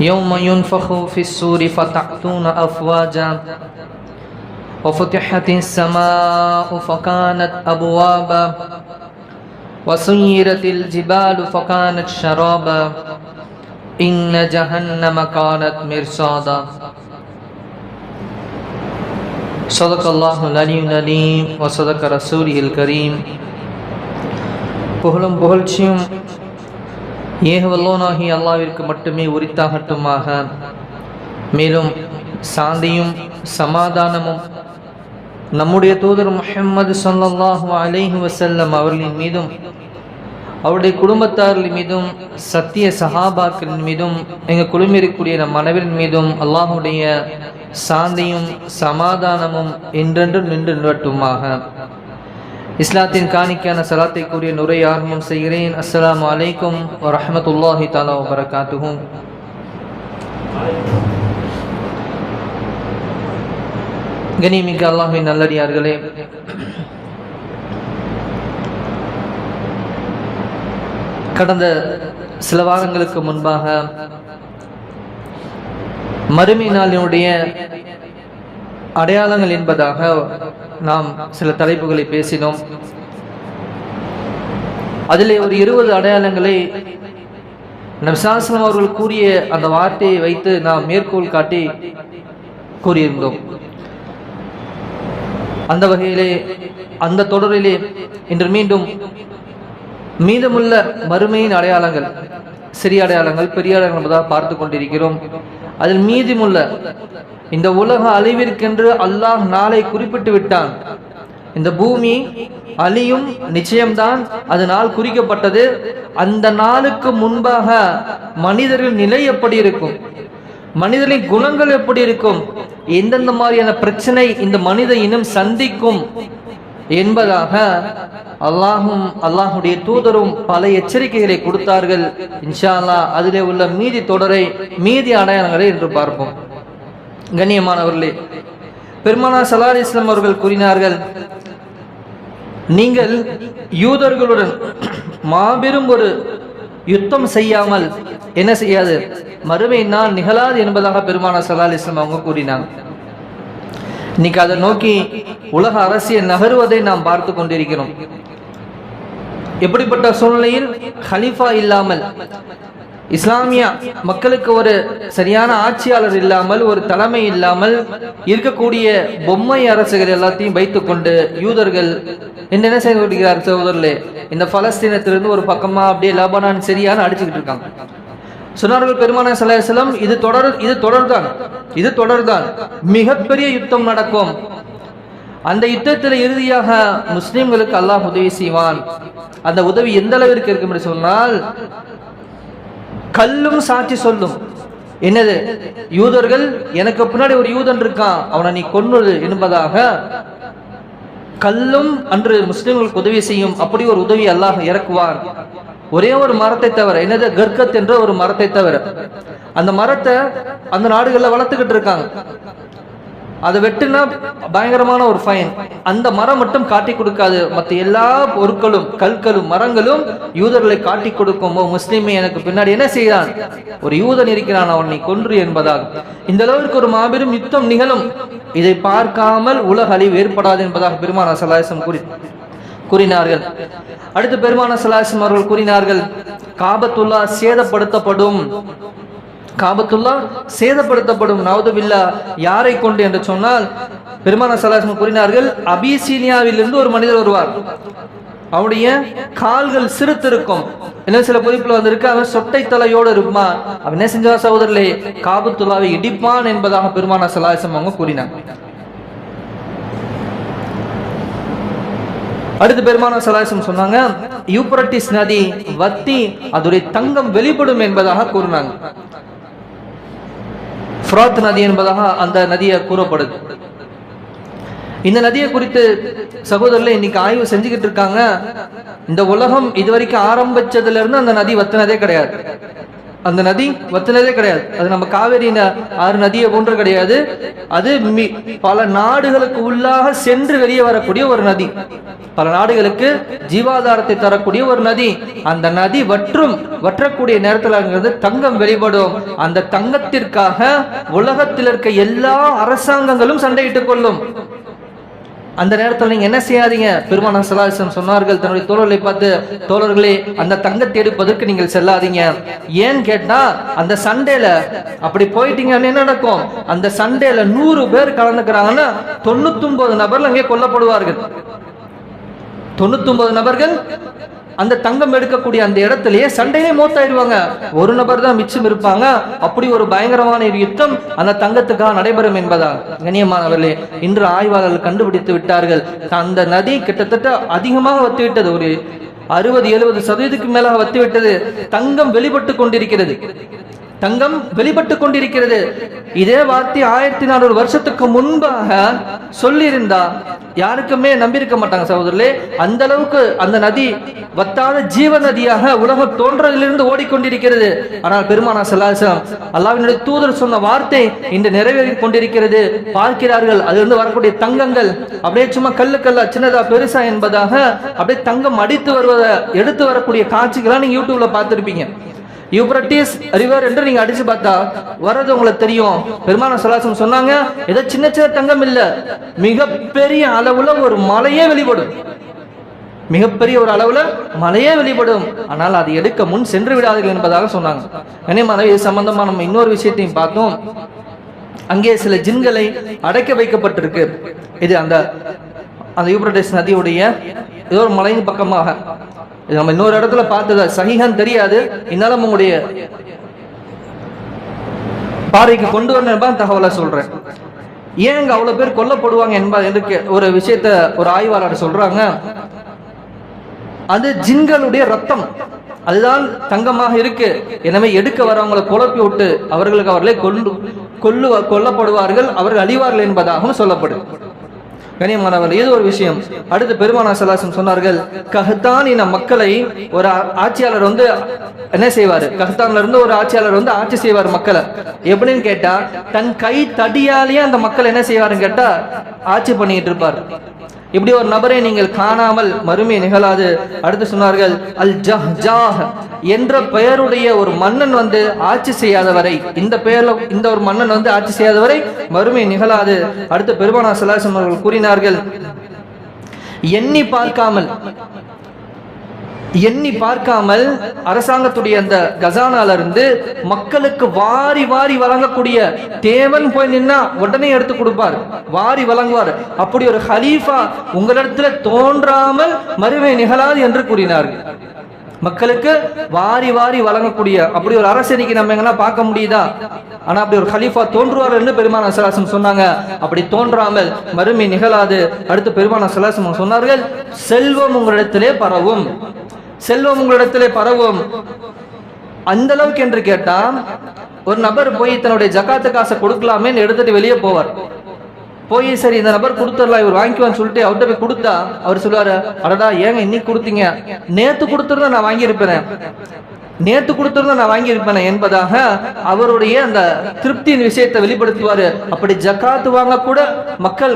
يوم ينفخ في السور فتأتون أفواجا وفتحت السماء فكانت أبوابا وسيرت الجبال فكانت شرابا إن جهنم كانت مرصادا. صدق الله العلي العليم وصدق رسوله الكريم. بهلم بهلشيم ஏகவல்லோனாகி அல்லாவிற்கு மட்டுமே உரித்தாகட்டுமாக. மேலும் சாந்தியும் சமாதானமும் நம்முடைய தூதர் முஹம்மது சொல்லாஹு அலைஹி வசல்லம் அவர்களின் மீதும் அவருடைய குடும்பத்தார்கள் மீதும் சத்திய சஹாபாக்களின் மீதும் எங்கள் குழுமிருக்கக்கூடிய நம் மனைவின் மீதும் அல்லாஹுடைய சாந்தியும் சமாதானமும் என்றென்றும் நின்று நிலட்டுமாக இஸ்லாத்தின் காணிக்கான சலாத்தை கூறிய நுரை ஆர்வம் செய்கிறேன். அஸ்லாம் அலைக்கும் வரமத்துல்லாஹி தாலா வரகாத்துகும் கனிமிக்க அல்லாஹின் நல்லடியார்களே. கடந்த சில வாரங்களுக்கு முன்பாக மறுமை நாளினுடைய அடையாளங்கள் என்பதாக நாம் சில தலைப்புகளை பேசினோம். அதிலே ஒரு இருபது அடையாளங்களை நம் சாசனம் அவர்கள் கூறிய அந்த வார்த்தையை வைத்து நாம் மேற்கோள் காட்டி கூறியிருந்தோம். அந்த வகையிலே அந்த தொடரிலே இன்று மீண்டும் மீதமுள்ள மறுமையின் அடையாளங்கள் சிறிய அடையாளங்கள் பெரிய அடையாளங்கள் பார்த்து கொண்டிருக்கிறோம். அதில் மீதமுள்ள இந்த உலக அழிவிற்கென்று அல்லாஹ் நாளை குறிப்பிட்டு விட்டான். இந்த பூமி அழியும் நிச்சயம்தான் அது நாள் குறிக்கப்பட்டது. அந்த நாளுக்கு முன்பாக மனிதர்கள் நிலை எப்படி இருக்கும்? மனிதர்களின் குணங்கள் எப்படி இருக்கும்? எந்தெந்த மாதிரியான பிரச்சனை இந்த மனித இனம் சந்திக்கும் என்பதாக அல்லாஹும் அல்லாஹுடைய தூதரும் பல எச்சரிக்கைகளை கொடுத்தார்கள். இன்ஷா அல்லா அதிலே உள்ள மீதி தொடரை மீதி அடையாளங்களை என்று பார்ப்போம். கண்ணியமானவர்களே பெருமானா சலார் இஸ்லாம் அவர்கள் கூறினார்கள் நீங்கள் யூதர்களுடன் மாபெரும் ஒரு யுத்தம் செய்யாமல் என்ன செய்யாது? மறுமை நான் நிகழாது என்பதாக பெருமானா சலால் இஸ்லாம் அவங்க கூறினாங்க. இன்னைக்கு அதை நோக்கி உலக அரசியல் நகருவதை நாம் பார்த்து கொண்டிருக்கிறோம். எப்படிப்பட்ட சூழ்நிலையில் ஹலீஃபா இல்லாமல் இஸ்லாமிய மக்களுக்கு ஒரு சரியான ஆட்சியாளர் இல்லாமல் ஒரு தலைமை இல்லாமல் இருக்கக்கூடிய பொம்மை அரசுகள் எல்லாத்தையும் வைத்துக் கொண்டு யூதர்கள் என்ன செய்து கொண்டிருக்கிறார் சகோதரர்களே? இந்த பலஸ்தீனத்திலிருந்து ஒரு பக்கமா அப்படியே லபனான் சரியான அடிச்சுக்கிட்டு இருக்காங்க. சொன்னார்கள் பெருமான சலாஹலம் இது தொடர் இது தொடர்தான் இது தொடர்தான். மிகப்பெரிய யுத்தம் நடக்கும். அந்த யுத்தத்தில் இறுதியாக முஸ்லிம்களுக்கு அல்லாஹ் உதவி செய்வான். அந்த உதவி எந்த அளவிற்கு இருக்கும் என்று சொன்னால் கல்லும் சாட்சி சொல்லும். என்னது? யூதர்கள் எனக்கு பின்னாடி ஒரு யூதன் இருக்கான். அவனை நீ கொன்னுது என்பதாக. கல்லும் அன்று முஸ்லிம்களுக்கு உதவி செய்யும். அப்படி ஒரு உதவி அல்லாஹ் இறக்குவான். ஒரே ஒரு மரத்தை தவிர என்னது? கர்கத் என்ற ஒரு மரத்தை தவிர. அந்த மரத்தை அந்த நாடுகள்ல வளர்த்துக்கிட்டு இருக்காங்க. அதை வெட்டுனா பயங்கரமான ஒரு ஃபைன் அந்த மரம் மட்டும் காட்டி கொடுக்காது. மற்ற எல்லா பொருட்களும் கற்களும் மரங்களும் யூதர்களை காட்டி கொடுக்கும். முஸ்லீமே எனக்கு பின்னாடி என்ன செய்தான்? ஒரு யூதன் இருக்கிறான் அவனை கொன்று என்பதால் இந்த அளவிற்கு ஒரு மாபெரும் யுத்தம் நிகழும். இதை பார்க்காமல் உலக அழிவு ஏற்படாது என்பதாக பெருமான சலாசம் கூறி கூறினார்கள். அடுத்து பெருமான சலாசம் அவர்கள் கூறினார்கள் காபத்துல்லா சேதப்படுத்தப்படும். காபத்துல்லா சேதப்படுத்தப்படும் நவதுபில்லா. யாரை கொண்டு என்று சொன்னால் பெருமான சலாசம் கூறினார்கள் அபிசீனியாவிலிருந்து ஒரு மனிதர் வருவார். அவனுடைய கால்கள் சிறுத்திருக்கும். என்ன சில பதிப்புல வந்திருக்கு அவன் சொட்டை தலையோடு இருப்பான். அவன் என்ன செஞ்சா சகோதரர்களே காபத்துல்லாவை இடிப்பான் என்பதாக பெருமான சலாசம் அவங்க கூறினாங்க. அடுத்து பெருமான சலாசம் சொன்னாங்க யூப்ரட்டிஸ் நதி வத்தி அதோடைய தங்கம் வெளிப்படும் என்பதாக கூறினாங்க. ஃப்ராத் நதி என்பதாக அந்த நதியை கூறப்படுது. இந்த நதியை குறித்து சகோதரர்ல இன்னைக்கு ஆய்வு செஞ்சுக்கிட்டு இருக்காங்க. இந்த உலகம் இதுவரைக்கும் ஆரம்பிச்சதுல இருந்து அந்த நதி வத்தினதே கிடையாது. அந்த நதி வத்தினதே கிடையாது. அது நம்ம காவேரி ந- ஆறு நதியை போன்று கிடையாது. அது பல நாடுகளுக்கு உள்ளாக சென்று வெளியே வரக்கூடிய ஒரு நதி. பல நாடுகளுக்கு ஜீவாதாரத்தை தரக்கூடிய ஒரு நதி. அந்த நதி வற்றும் வற்றக்கூடிய நேரத்தில் அங்கிருந்து தங்கம் வெளிப்படும். அந்த தங்கத்திற்காக உலகத்தில் இருக்க எல்லா அரசாங்கங்களும் சண்டையிட்டுக் கொள்ளும். அந்த நேரத்தில் நீங்க என்ன செய்யாதீங்க? பெருமான சலாசம் சொன்னார்கள் தன்னுடைய தோழர்களை பார்த்து தோழர்களே அந்த தங்கத்தை எடுப்பதற்கு நீங்கள் செல்லாதீங்க. ஏன்னு கேட்டா அந்த சண்டேல அப்படி போயிட்டீங்கன்னா என்ன நடக்கும்? அந்த சண்டேல நூறு பேர் கலந்துக்கிறாங்கன்னா தொண்ணூத்தி நபர்ல அங்கே கொல்லப்படுவார்கள். தொண்ணூத்தி நபர்கள் அந்த தங்கம் எடுக்கக்கூடிய அந்த இடத்திலேயே சண்டையிலே மூத்தாயிடுவாங்க. ஒரு நபர் தான் மிச்சம் இருப்பாங்க. அப்படி ஒரு பயங்கரமான யுத்தம் அந்த தங்கத்துக்காக நடைபெறும் என்பதா கண்ணியமானவர்களே இன்று ஆய்வாளர்கள் கண்டுபிடித்து விட்டார்கள். அந்த நதி கிட்டத்தட்ட அதிகமாக வத்துவிட்டது. ஒரு அறுபது எழுபது சதவீதத்துக்கு மேலாக வத்துவிட்டது. தங்கம் வெளிப்பட்டு கொண்டிருக்கிறது. தங்கம் வெளிப்பட்டு கொண்டிருக்கிறது. இதே வார்த்தை ஆயிரத்தி நானூறு வருஷத்துக்கு முன்பாக சொல்லியிருந்தா யாருக்குமே நம்பியிருக்க மாட்டாங்க சகோதரர்களே. அந்த அளவுக்கு அந்த நதி வத்தாத ஜீவ நதியாக உலகம் தோன்றதிலிருந்து ஓடிக்கொண்டிருக்கிறது. ஆனால் பெருமானா சலாசம் அல்லாவினுடைய தூதர் சொன்ன வார்த்தை இன்று நிறைவேறி கொண்டிருக்கிறது. பார்க்கிறார்கள் அதிலிருந்து வரக்கூடிய தங்கங்கள் அப்படியே சும்மா கல்லு கல்லா சின்னதா பெருசா என்பதாக அப்படியே தங்கம் அடித்து வருவதை எடுத்து வரக்கூடிய காட்சிகளாக நீங்க யூடியூப்ல பார்த்துருப்பீங்க. யூப்ரட்டிஸ் ரிவர் என்று நீங்க அடிச்சு பார்த்தா வர்றது உங்களுக்கு தெரியும். பெருமான சலாசம் சொன்னாங்க ஏதோ சின்ன சின்ன தங்கம் இல்ல மிகப்பெரிய அளவுல ஒரு மலையே வெளிப்படும். மிகப்பெரிய ஒரு அளவுல மலையே வெளிப்படும். ஆனால் அதை எடுக்க முன் சென்று விடாதீர்கள் என்பதாக சொன்னாங்க. கனியமான இது சம்பந்தமா நம்ம இன்னொரு விஷயத்தையும் பார்த்தோம். அங்கே சில ஜின்களை அடைக்க வைக்கப்பட்டிருக்கு. இது அந்த அந்த யூப்ரட்டிஸ் நதியுடைய ஏதோ ஒரு மலையின் பக்கமாக. இது நம்ம இன்னொரு இடத்துல பார்த்ததா சகிஹான் தெரியாது. இருந்தாலும் உங்களுடைய பார்வைக்கு கொண்டு வரணும் தகவலை சொல்றேன். ஏன் அங்க அவ்வளவு பேர் கொல்லப்படுவாங்க என்பது எதுக்கு ஒரு விஷயத்த ஒரு ஆய்வாளர் சொல்றாங்க. அது ஜின்களுடைய ரத்தம். அதுதான் தங்கமாக இருக்கு. எனவே எடுக்க வரவங்களை குழப்பி விட்டு அவர்களுக்கு அவர்களே கொண்டு கொல்லு கொல்லப்படுவார்கள் அவர்கள் அழிவார்கள் என்பதாகவும் சொல்லப்படுது. கனியமானவர் இது ஒரு விஷயம். அடுத்து பெருமானா சலாசம் சொன்னார்கள் கஹத்தான் இன மக்களை ஒரு ஆட்சியாளர் வந்து என்ன செய்வார்? கஹத்தான்ல இருந்து ஒரு ஆட்சியாளர் வந்து ஆட்சி செய்வார் மக்களை. எப்படின்னு கேட்டா தன் கை தடியாலேயே அந்த மக்கள் என்ன செய்வாருன்னு கேட்டா ஆட்சி பண்ணிட்டு இருப்பார். இப்படி ஒரு நபரை நீங்கள் காணாமல் மறுமை நிகழாது. அடுத்து சொன்னார்கள் அல் ஜஹ் ஜாஹ் என்ற பெயருடைய ஒரு மன்னன் வந்து ஆட்சி செய்யாதவரை இந்த பெயர்ல இந்த ஒரு மன்னன் வந்து ஆட்சி செய்யாதவரை மறுமை நிகழாது. அடுத்து பெருமானா சலாசம் அவர்கள் கூறினார்கள் எண்ணி பார்க்காமல் எண்ணி பார்க்காமல் அரசாங்கத்துடைய அந்த கசானால இருந்து மக்களுக்கு வாரி வாரி வழங்கக்கூடிய தேவன் போய் நின்னா உடனே எடுத்து கொடுப்பார். வாரி வழங்குவார். அப்படி ஒரு ஹலீஃபா உங்களிடத்துல தோன்றாமல் மறுமை நிகழாது என்று கூறினார்கள் மக்களுக்கு வாரி வாரி வழங்கக்கூடிய அப்படி ஒரு அரசு இன்னைக்கு நம்ம எங்கன்னா பார்க்க முடியுதா? ஆனா அப்படி ஒரு ஹலீஃபா தோன்றுவார் என்று பெருமான சலாசம் சொன்னாங்க. அப்படி தோன்றாமல் மறுமை நிகழாது. அடுத்து பெருமான சலாசம் சொன்னார்கள் செல்வம் உங்களிடத்திலே பரவும். செல்வம் உங்களிடத்திலே பரவும். அந்த அளவுக்கு என்று கேட்டா ஒரு நபர் போய் தன்னுடைய ஜக்காத்து காசை கொடுக்கலாமேன்னு எடுத்துட்டு வெளியே போவார். போய் சரி இந்த நபர் கொடுத்துடலாம் இவர் வாங்கிக்குவான்னு சொல்லிட்டு அவர்கிட்ட போய் கொடுத்தா அவர் சொல்லுவாரு அடடா ஏங்க இன்னைக்கு கொடுத்தீங்க? நேத்து கொடுத்துருந்தா நான் வாங்கியிருப்பேன். நேத்து கொடுத்திருந்தா நான் வாங்கியிருப்பேன் என்பதாக அவருடைய அந்த திருப்தியின் விஷயத்தை வெளிப்படுத்துவாரு. அப்படி ஜக்காத்து வாங்க கூட மக்கள்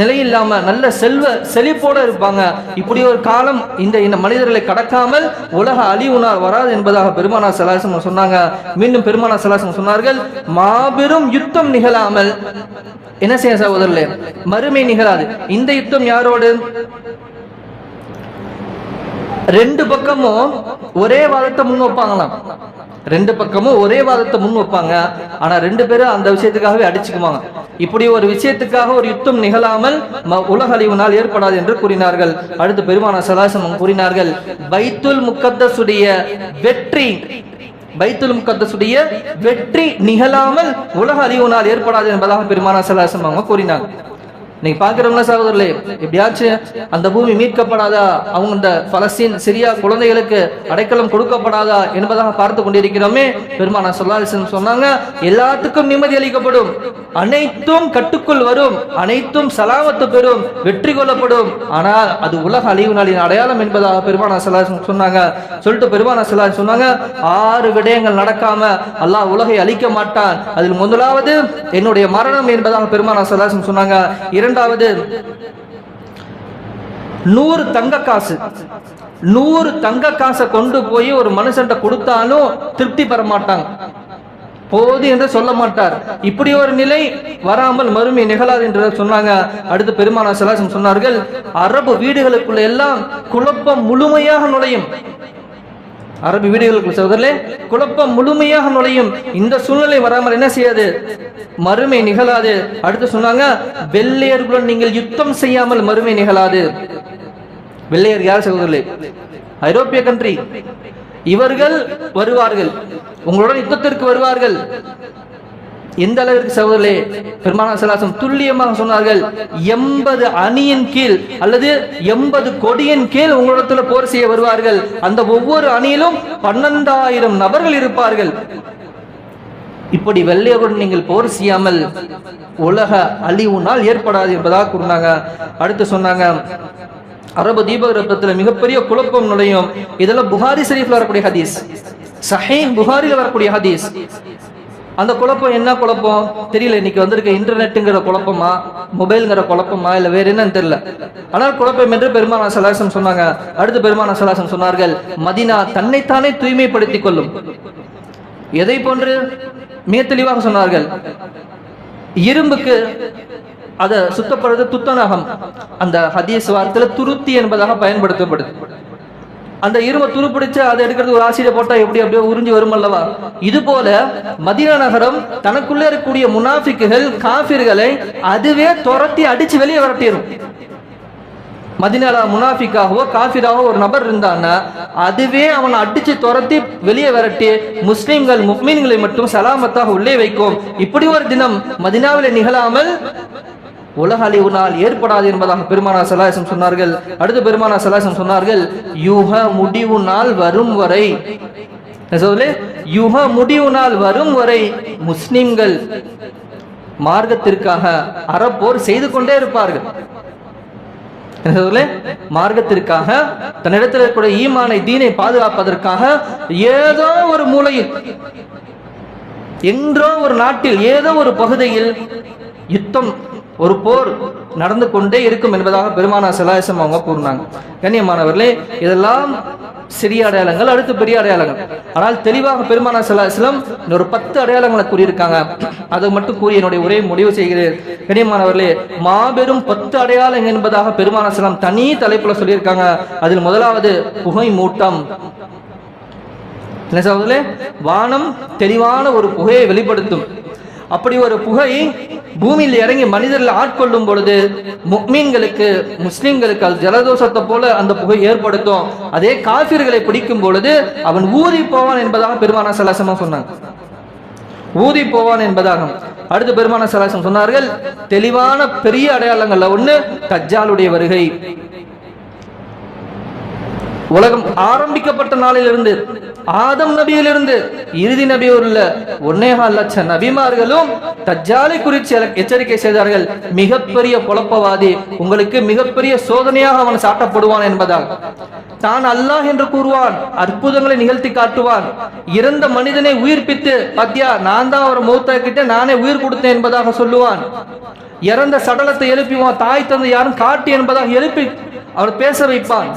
நிலையில்லாம நல்ல செல்வ செழிப்போட இருப்பாங்க. இப்படி ஒரு காலம் இந்த இந்த மனிதர்களை கடக்காமல் உலக அழிவுணார் வராது என்பதாக பெருமானா சலாசம் சொன்னாங்க. மீண்டும் பெருமானா சலாசம் சொன்னார்கள் மாபெரும் யுத்தம் நிகழாமல் என்ன செய்ய சகோதரர்களே மறுமை நிகழாது. இந்த யுத்தம் யாரோடு? ரெண்டு பக்கமும் ஒரே வாதத்தை முன் வைப்பாங்களாம். ரெண்டு பக்கமும் ஒரே வாதத்தை முன் வைப்பாங்க. ஆனா ரெண்டு பேரும் அந்த விஷயத்துக்காகவே அடிச்சுக்குவாங்க. இப்படி ஒரு விஷயத்துக்காக ஒரு யுத்தம் நிகழாமல் உலக அழிவுனால் ஏற்படாது என்று கூறினார்கள். அடுத்து பெருமான சலாசனம் கூறினார்கள் பைத்துல் முக்கத்தசுடைய வெற்றி பைத்துல் முக்கத்தசுடைய வெற்றி நிகழாமல் உலக அழிவுனால் ஏற்படாது என்பதாக பெருமான சலாசனம் அவங்க கூறினாங்க. நீங்க பாக்குறவங்களா சகோதரர்களே எப்படியாச்சும் அந்த பூமி மீட்கப்படாதா? அவங்க இந்த பலஸ்தீன் சிரியா குழந்தைகளுக்கு அடைக்கலம் கொடுக்கப்படாதா என்பதாக பார்த்து கொண்டிருக்கிறோமே. பெருமானா சொல்லாலிசன் சொன்னாங்க எல்லாத்துக்கும் நிம்மதி அளிக்கப்படும். அனைத்தும் கட்டுக்குள் வரும். அனைத்தும் சலாமத்து பெறும். வெற்றி கொள்ளப்படும். ஆனால் அது உலக அழிவு நாளின் அடையாளம் என்பதாக பெருமானா சொல்லாலிசன் சொன்னாங்க. சொல்லிட்டு பெருமானா சொல்லாலிசன் சொன்னாங்க ஆறு விடயங்கள் நடக்காம அல்லாஹ் உலகை அழிக்க மாட்டான். அதில் முதலாவது என்னுடைய மரணம் என்பதாக பெருமானா சொல்லாசன் சொன்னாங்க. இரண்டு இரண்டாவது நூறு தங்க காசு. நூறு தங்க காசை கொண்டு போய் ஒரு மனுஷன்ட்ட கொடுத்தாலும் திருப்தி பெற மாட்டாங்க போது என்று சொல்ல மாட்டார். இப்படி ஒரு நிலை வராமல் மறுமை நிகழாது என்று சொன்னாங்க. அடுத்து பெருமானா சலாசம் சொன்னார்கள் அரபு வீடுகளுக்குள்ள எல்லாம் குழப்பம் முழுமையாக நுழையும். அரபு வீடுகளுக்கு சகோதரர்களே குழப்பம் முழுமையாக நுழையும் இந்த சூழ்நிலை வராமல் என்ன செய்யாது? மறுமை நிகழாது. அடுத்து சொன்னாங்க வெள்ளையர்களுடன் நீங்கள் யுத்தம் செய்யாமல் மறுமை நிகழாது. வெள்ளையர் யார் சகோதரர்களே ஐரோப்பிய கண்ட்ரி இவர்கள் வருவார்கள். உங்களுடன் யுத்தத்திற்கு வருவார்கள். எந்த அளவிற்கு சகோதரர்களே பெருமானா சலாசம் துல்லியமாக சொன்னார்கள் எண்பது அணியின் கீழ் அல்லது எண்பது கொடியின் கீழ் உங்களிடத்துல போர் செய்ய வருவார்கள். அந்த ஒவ்வொரு அணியிலும் பன்னெண்டாயிரம் நபர்கள் இருப்பார்கள். இப்படி வெள்ளையருடன் நீங்கள் போர் செய்யாமல் உலக அழிவு நாள் ஏற்படாது என்பதாக கூறினாங்க. அடுத்து சொன்னாங்க அரபு தீபகற்பத்தில் மிகப்பெரிய குழப்பம் நுழையும். இதெல்லாம் புகாரி ஷரீஃப்ல வரக்கூடிய ஹதீஸ். சஹே புகாரில வரக்கூடிய ஹதீஸ். அந்த குழப்பம் என்ன குழப்பம்? தெரியல இன்னைக்கு வந்திருக்க இன்டர்நெட்டுங்கிற குழப்பமா? மொபைல்ங்கிற குழப்பமா? இல்ல வேற என்னன்னு தெரியல. ஆனால் குழப்பம் என்று பெருமான சலாசம் சொன்னாங்க. அடுத்து பெருமான சலாசம் சொன்னார்கள் மதினா தன்னைத்தானே தூய்மைப்படுத்திக் கொள்ளும். எதை போன்று? மிக தெளிவாக சொன்னார்கள் இரும்புக்கு அதை சுத்தப்படுறது துத்தநகம். அந்த ஹதீஸ் வார்த்தையில துருத்தி என்பதாக பயன்படுத்தப்படுது. அந்த இரும்பை துருப்பிடிச்சு அதை எடுக்கிறது ஒரு ஆசிரியர் போட்டா எப்படி அப்படியே உறிஞ்சி வரும் அல்லவா? இது போல மதீனா நகரம் தனக்குள்ளே இருக்கக்கூடிய முனாஃபிக்குகள் காஃபிர்களை அதுவே துரத்தி அடிச்சு வெளியே விரட்டிடும் மதினால முனாஃபிக்காகவோ காஃபிராகவோ ஒரு நபர் இருந்தான்னா அதுவே அவனை அடிச்சு துரத்தி வெளியே விரட்டி முஸ்லிம்கள் முக்மீன்களை மட்டும் சலாமத்தாக உள்ளே வைக்கும். இப்படி ஒரு தினம் மதினாவிலே நிகழாமல் உலக அழிவு நாள் ஏற்படாது என்பதாக பெருமானா சலாசம் சொன்னார்கள். அடுத்து பெருமானா சலாசம் சொன்னார்கள் யுக முடிவு நாள் வரும் வரை யுக முடிவு நாள் வரும் வரை முஸ்லிம்கள் மார்க்கத்திற்காக அறப்போர் செய்து கொண்டே இருப்பார்கள். மார்க்கத்திற்காக தன்னிடத்தில் இருக்கக்கூடிய ஈமானை தீனை பாதுகாப்பதற்காக ஏதோ ஒரு மூலையில் என்றோ ஒரு நாட்டில் ஏதோ ஒரு பகுதியில் யுத்தம் ஒரு போர் நடந்து கொண்டே இருக்கும் என்பதாக பெருமானா சலாசம் அவங்க கூறினாங்க. கண்ணியமானவர்களே இதெல்லாம் சிறிய அடையாளங்கள் அடுத்து பெரிய அடையாளங்கள். ஆனால் தெளிவாக பெருமானா சலாஹம் ஒரு பத்து அடையாளங்களை கூறியிருக்காங்க. அதை மட்டும் கூறி என்னுடைய உரையை முடிவு செய்கிறேன். கண்ணியமானவர்களே மாபெரும் பத்து அடையாளங்கள் என்பதாக பெருமானா சலாம் தனி தலைப்புல சொல்லியிருக்காங்க. அதில் முதலாவது புகை மூட்டம். என்ன வானம் தெளிவான ஒரு புகையை வெளிப்படுத்தும். அப்படி ஒரு புகை பூமியில் இறங்கி மனிதர்கள் ஆட்கொள்ளும் பொழுது முக்மீன்களுக்கு முஸ்லிம்களுக்கு அது ஜலதோஷத்தை போல அந்த புகை ஏற்படுத்தும். அதே காபிர்களை பிடிக்கும் பொழுது அவன் ஊதி போவான் என்பதாக பெருமானா சலாசமா சொன்னாங்க. ஊதி போவான் என்பதாக அடுத்து பெருமான சலாசம் சொன்னார்கள் தெளிவான பெரிய அடையாளங்கள்ல ஒண்ணு தஜ்ஜாலுடைய வருகை. உலகம் ஆரம்பிக்கப்பட்ட நாளிலிருந்து ஆதம் நபியிலிருந்து இறுதி நபி உள்ள ஒன்னேகால் லட்சம் நபிமார்களும் தஜ்ஜாலை குறித்து எச்சரிக்கை செய்தார்கள். மிகப்பெரிய குழப்பவாதி உங்களுக்கு மிகப்பெரிய சோதனையாக அவன் சாட்டப்படுவான் என்பதால். தான் அல்லாஹ் என்று கூறுவான் அற்புதங்களை நிகழ்த்தி காட்டுவான். இறந்த மனிதனை உயிர்ப்பித்து பத்தியா நான் தான் அவர் கிட்ட நானே உயிர் கொடுத்தேன் என்பதாக சொல்லுவான். இறந்த சடலத்தை எழுப்பிவான் தாய் தந்தை யாரும் காட்டி என்பதாக எழுப்பி அவர் பேச வைப்பான்.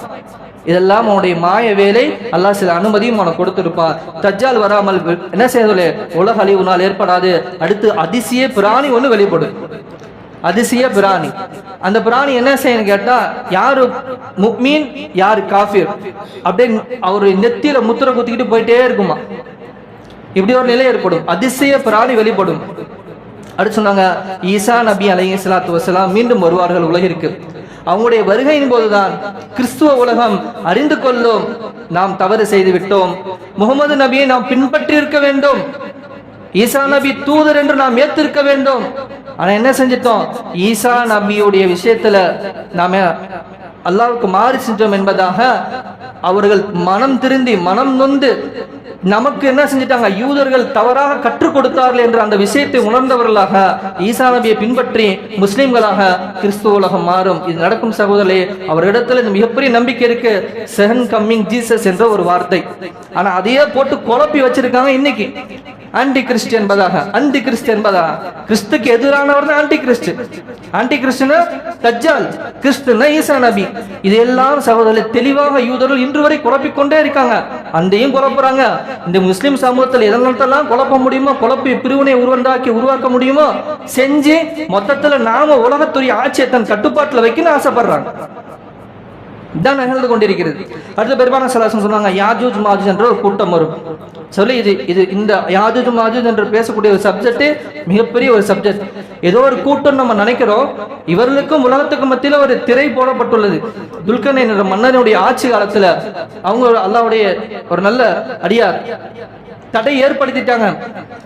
இதெல்லாம் அவனுடைய மாய வேலை. அல்லா சில அனுமதியும் அவனை கொடுத்திருப்பான் தஜ்ஜால் வராமல் என்ன செய்யவில்லை உலக அழிவு நாள் ஏற்படாது. அடுத்து அதிசய பிராணி ஒன்று வெளிப்படும். அதிசய பிராணி. அந்த பிராணி என்ன செய்யணும் கேட்டா யாரு முக்மீன் யாரு காஃபிர்? அப்படியே அவரு நெத்தியில முத்திர குத்திக்கிட்டு போயிட்டே இருக்குமா? இப்படி ஒரு நிலை ஏற்படும். அதிசய பிராணி வெளிப்படும். அடுத்து சொன்னாங்க ஈசா நபி அலை ஸலாத்து வசலாம் மீண்டும் வருவார்கள் உலகிற்கு. அவங்களுடைய வருகையின் போதுதான் கிறிஸ்துவ உலகம் அறிந்து கொள்ளும். நாம் தவறு செய்து விட்டோம். முகமது நபியை நாம் பின்பற்றி இருக்க வேண்டும். ஈசா நபி தூதர் என்று நாம் ஏத்திருக்க வேண்டும். ஆனா என்ன செஞ்சிட்டோம்? ஈசா நபியுடைய விஷயத்துல நாம அல்லாவுக்கு மாறி சென்றோம் என்பதாக அவர்கள் மனம் திருந்தி மனம் நொந்து நமக்கு என்ன செஞ்சிட்டாங்க? யூதர்கள் தவறாக கற்றுக் கொடுத்தார்கள் என்ற அந்த விஷயத்தை உணர்ந்தவர்களாக ஈசா நபியை பின்பற்றி முஸ்லிம்களாக கிறிஸ்துவ உலகம் மாறும். இது நடக்கும் சகோதரே அவரிடத்துல இந்த மிகப்பெரிய நம்பிக்கை இருக்கு. செகன் கம்மிங் ஜீசஸ் என்ற ஒரு வார்த்தை. ஆனா அதையே போட்டு குழப்பி வச்சிருக்காங்க இன்னைக்கு. ஆன்டி கிறிஸ்ட் என்பதாக அன்டி கிறிஸ்ட் என்பதாக கிறிஸ்துக்கு எதிரானவர் தான் ஆன்டி கிறிஸ்ட் ஆன்டி கிறிஸ்துனா தஜ்ஜால் கிறிஸ்துனா ஈசா நபி. இதெல்லாம் சகோதரர் தெளிவாக யூதர்கள் இன்று வரை குழப்பிக்கொண்டே இருக்காங்க. அந்தையும் குழப்புறாங்க. இந்த முஸ்லிம் சமூகத்தில் எதனாலத்தெல்லாம் குழப்ப முடியுமோ குழப்பி பிரிவினை உருவண்டாக்கி உருவாக்க முடியுமோ செஞ்சு மொத்தத்துல நாம உலகத்துறை ஆட்சியை தன் கட்டுப்பாட்டுல வைக்கணும்னு ஆசைப்படுறாங்க. இதான் நிகழ்ந்து கொண்டிருக்கிறது. அடுத்த பெருமான சலாசம் சொன்னாங்க யாஜூஜ் மாஜூஜ் என்ற ஒரு கூட்டம் வரும். சொல்லி இது இது இந்த யாஜூஜ் மாஜூஜ் என்று பேசக்கூடிய ஒரு சப்ஜெக்ட் மிகப்பெரிய ஒரு சப்ஜெக்ட் ஏதோ ஒரு கூட்டம் நம்ம நினைக்கிறோம் இவர்களுக்கும் உலகத்துக்கும் மத்தியில் ஒரு திரை போடப்பட்டுள்ளது. துல்கன் என்ற மன்னனுடைய ஆட்சி காலத்துல அவங்க அல்லாவுடைய ஒரு நல்ல அடியார். தடை ஏற்படுத்திட்டாங்க.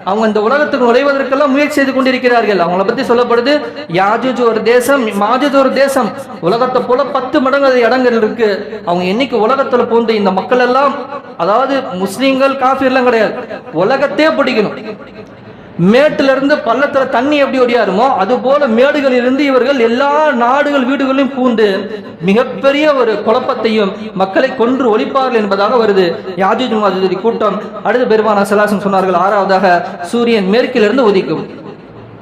அவங்க இந்த உலகத்துக்கு நுழைவதற்கெல்லாம் முயற்சி செய்து கொண்டிருக்கிறார்கள். அவங்கள பத்தி சொல்லப்படுது யாஜூஜ் ஒரு தேசம் மாஜூஜ் ஒரு தேசம். உலகத்தை போல பத்து மடங்கு இடங்கள் இருக்கு. அவங்க என்னைக்கு உலகத்துல பூந்து இந்த மக்கள் எல்லாம் அதாவது முஸ்லீம்கள் காஃபிர்லாம் கிடையாது உலகத்தே பிடிக்கணும். மேட்டுல இருந்து பள்ளத்துல தண்ணி எப்படி ஒடியாருமோ அது போல மேடுகளில் இருந்து இவர்கள் எல்லா நாடுகள் வீடுகளையும் பூண்டு மிகப்பெரிய ஒரு குழப்பத்தையும் மக்களை கொன்று ஒழிப்பார்கள் என்பதாக வருது. யாஜூஜ் மாஜூஜி கூட்டம். அடுத்த பெருமான சலாசம் சொன்னார்கள் ஆறாவதாக சூரியன் மேற்கிலிருந்து உதிக்கும்.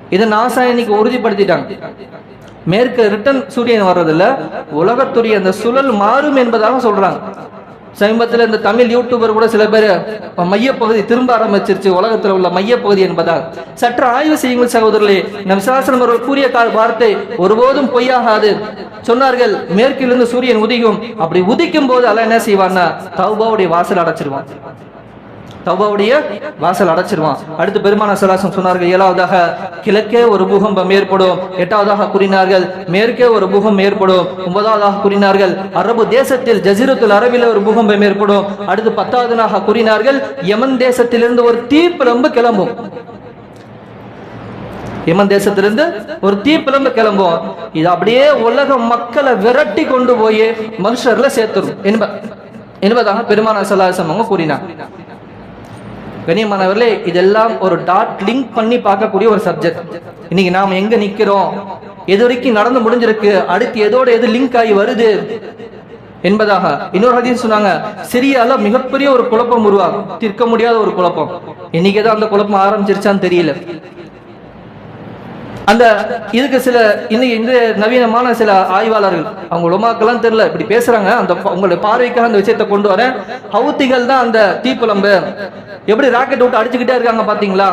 இதை நாசா இன்னைக்கு உறுதிப்படுத்திட்டாங்க. மேற்கு ரிட்டன் சூரியன் வர்றதில்ல உலகத்துடைய அந்த சுழல் மாறும் என்பதாக சொல்றாங்க. சமீபத்தில் இந்த தமிழ் யூடியூபர் கூட சில பேர் மையப்பகுதி திரும்ப ஆரம்பிச்சிருச்சு. உலகத்தில் உள்ள மையப்பகுதி என்பதால். சற்று ஆய்வு செய்யுங்கள் சகோதரர்களே. நம் சாசனம் அவர்கள் கூறிய வார்த்தை ஒருபோதும் பொய்யாகாது. சொன்னார்கள் மேற்கிலிருந்து சூரியன் உதிக்கும். அப்படி உதிக்கும் போது அல்ல என்ன செய்வான்னா? தௌபாவுடைய வாசல் அடைச்சிருவான். தௌபாவுடைய வாசல் அடைச்சிருவான். அடுத்து பெருமான சலாசம் சொன்னார்கள் ஏழாவதாக கிழக்கே ஒரு பூகம்பம் ஏற்படும். எட்டாவதாக கூறினார்கள் மேற்கே ஒரு பூகம்பம் ஏற்படும். ஒன்பதாவதாக கூறினார்கள் அரபு தேசத்தில் ஜசீரத்துல் அரபில ஒரு பூகம்பம் ஏற்படும். அடுத்து பத்தாவதாக கூறினார்கள் யமன் தேசத்திலிருந்து ஒரு தீப்பிழம்பு கிளம்பும். யமன் தேசத்திலிருந்து ஒரு தீப்பிழம்பு கிளம்பும். இது அப்படியே உலக மக்களை விரட்டி கொண்டு போய் மனுஷர்ல சேர்த்துரும். என்ப என்பதாக பெருமான சலாசம் அவங்க கூறினார் கனியமானவர்களே இதெல்லாம் ஒரு டாட் லிங்க் பண்ணி பார்க்கக்கூடிய ஒரு சப்ஜெக்ட் இன்னைக்கு நாம எங்க நிக்கிறோம்? எது வரைக்கும் நடந்து முடிஞ்சிருக்கு? அடுத்து எதோட எது லிங்க் ஆகி வருது? என்பதாக இன்னொரு ஹதீஸ் சொன்னாங்க சிரியால மிகப்பெரிய ஒரு குழப்பம் உருவாகும். தீர்க்க முடியாத ஒரு குழப்பம். இன்னைக்கு ஏதோ அந்த குழப்பம் ஆரம்பிச்சிருச்சான்னு தெரியல. அந்த இதுக்கு சில இன்னைக்கு இந்த நவீனமான சில ஆய்வாளர்கள் அவங்க உலமாக்கெல்லாம் தெரியல இப்படி பேசுறாங்க. அந்த உங்களுடைய பார்வைக்காக அந்த விஷயத்தை கொண்டு வரேன். ஹவுத்திகள் தான் அந்த தீப்புலம்பு எப்படி ராக்கெட் விட்டு அடிச்சுக்கிட்டே இருக்காங்க பாத்தீங்களா?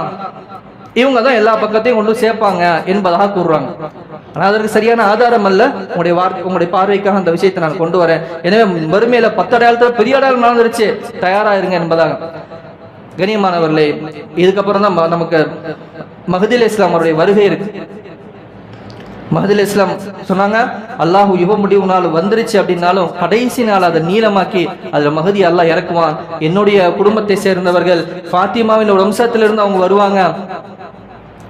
இவங்க தான் எல்லா பக்கத்தையும் கொண்டு சேர்ப்பாங்க என்பதாக கூறுறாங்க. ஆனால் அதற்கு சரியான ஆதாரம் அல்ல. உங்களுடைய வார்த்தை உங்களுடைய பார்வைக்காக அந்த விஷயத்தை நான் கொண்டு வரேன். எனவே மறுமையில பத்து பெரிய அடையாளம் நடந்துருச்சு. தயாரா இருங்க என்பதாக. கணியமானவர்களே இதுக்கப்புறம் தான் நமக்கு மஹதில் இஸ்லாம் அவருடைய வருகை இருக்கு. மஹதில் இஸ்லாம் சொன்னாங்க அல்லாஹ் யுக முடிவு நாள் வந்துருச்சு அப்படின்னாலும் கடைசி நாள் அதை நீளமாக்கி அதுல மகதி அல்லாஹ் இறக்குவான். என்னுடைய குடும்பத்தை சேர்ந்தவர்கள் ஃபாத்திமாவின் வம்சத்திலிருந்து அவங்க வருவாங்க.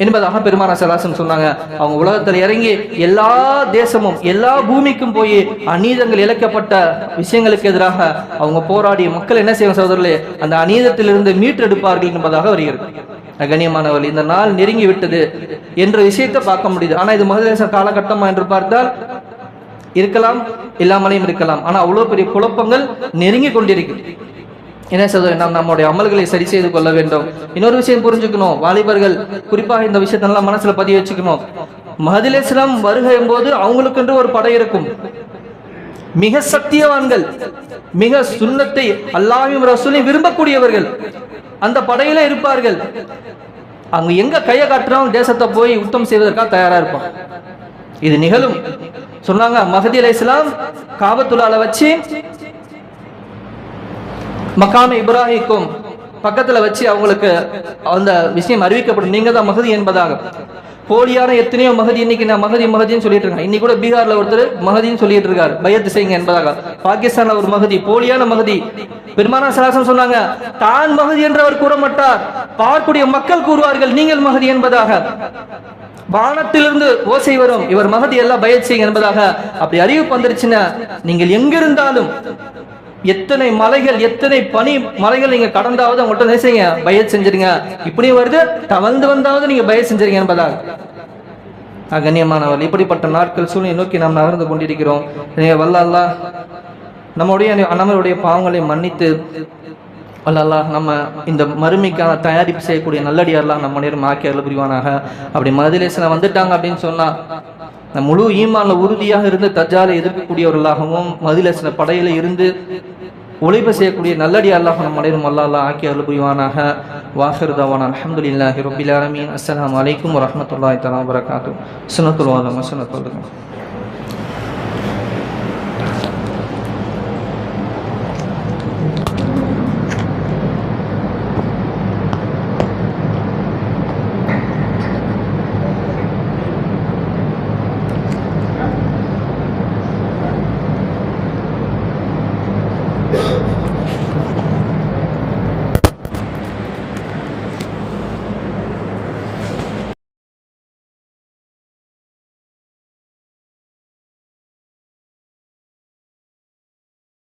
என்பதாக பெருமான சலாசன் சொன்னாங்க. அவங்க உலகத்தில் இறங்கி எல்லா தேசமும் எல்லா பூமிக்கும் போய் அநீதங்கள் இழைக்கப்பட்ட விஷயங்களுக்கு எதிராக அவங்க போராடி மக்கள் என்ன செய்வாங்க சகோதரர்களே? அந்த அநீதத்திலிருந்து மீட்டெடுப்பார்கள் என்பதாக வருகிறது. கண்ணியமானவர்கள் இந்த நாள் நெருங்கி விட்டது என்ற விஷயத்தை பார்க்க முடியுது. ஆனா இது மகதேச காலகட்டமா என்று பார்த்தால் இருக்கலாம் இல்லாமலையும் இருக்கலாம். ஆனா அவ்வளவு பெரிய குழப்பங்கள் நெருங்கி கொண்டிருக்கு என்ன சொல்றது நாம் நம்முடைய அமல்களை சரி செய்து கொள்ள வேண்டும். இன்னொரு விஷயம் புரிஞ்சுக்கணும். வாலிபர்கள் குறிப்பாக இந்த விஷயத்தை நல்லா மனசுல பதிய வச்சுக்கணும். மஹதில் இஸ்லாம் வருகையும் போது அவங்களுக்கென்று ஒரு படை இருக்கும். மிக சத்தியவான்கள் மிக சுண்ணத்தை அல்லாவையும் ரசூலையும் விரும்பக்கூடியவர்கள். அந்த படையில இருப்பார்கள். அங்க எங்க கையை காட்டுறோம் தேசத்தை போய் யுத்தம் செய்வதற்காக தயாரா இருப்பான். இது நிகழும். சொன்னாங்க மஹதி அலை இஸ்லாம் காபத்துலால வச்சு மக்காம இப்ராஹிக்கும் பக்கத்துல வச்சு அவங்களுக்கு அந்த விஷயம் அறிவிக்கப்படும். நீங்க தான் மகதி என்பதாக. போலியான எத்தனையோ மகதி இன்னைக்கு நான் மகதி மகதின்னு சொல்லிட்டு இருக்காங்க இன்னைக்கு கூட பீகார்ல ஒருத்தர் மகதின்னு சொல்லிட்டு இருக்காரு பயத்து செய்யுங்க என்பதாக. பாகிஸ்தான்ல ஒரு மகதி போலியான மகதி. பெருமானா சராசன் சொன்னாங்க தான் மகதி என்று அவர் கூற மாட்டார் பார்க்கக்கூடிய மக்கள் கூறுவார்கள் நீங்கள் மகதி என்பதாக. வானத்திலிருந்து ஓசை வரும். இவர் மகதி எல்லாம் பயத் செய்யுங்க என்பதாக. அப்படி அறிவிப்பு வந்துருச்சுன்னா நீங்கள் எங்கிருந்தாலும் எத்தனை மலைகள் எத்தனை பனி மலைகள் நீங்க கடந்தாவது அவங்கள்ட்ட என்ன செய்யுங்க? பய செஞ்சிருங்க. இப்படியும் வருது தவழ்ந்து வந்தாவது நீங்க பய செஞ்சிருங்க என்பதாக ஆ, கண்ணியமானவர் இப்படிப்பட்ட நாட்கள் சூழ்நிலை நோக்கி நாம் நகர்ந்து கொண்டிருக்கிறோம். எனவே வல்ல நம்முடைய நம்மளுடைய பாவங்களை மன்னித்து வல்ல நம்ம இந்த மறுமைக்கான தயாரிப்பு செய்யக்கூடிய நல்லடியாரெல்லாம் நம்ம நேரம் ஆக்கி புரிவானாக. அப்படி மதிலேசன வந்துட்டாங்க அப்படின்னு சொன்னா முழு ஈமான்ல உறுதியாக இருந்து தஜாலை எதிர்க்கக்கூடியவர்களாகவும் மதிலேசன படையில இருந்து உழைப்பு செய்யக்கூடிய நல்லடி அல்லாஹ் நம் அல்லா அல்லாஹ் ஆக்கி அருள் புரிவானாக. வாஹிர் தவான். அலமதுல்லாஹி ரபில் ஆலமீன். அஸ்ஸலாமு அலைக்கும் வரஹ்மத்துல்லாஹி தஆலா வபரகாத்துஹு. சுன்னத்துல் வாதம் சுன்னத்துல்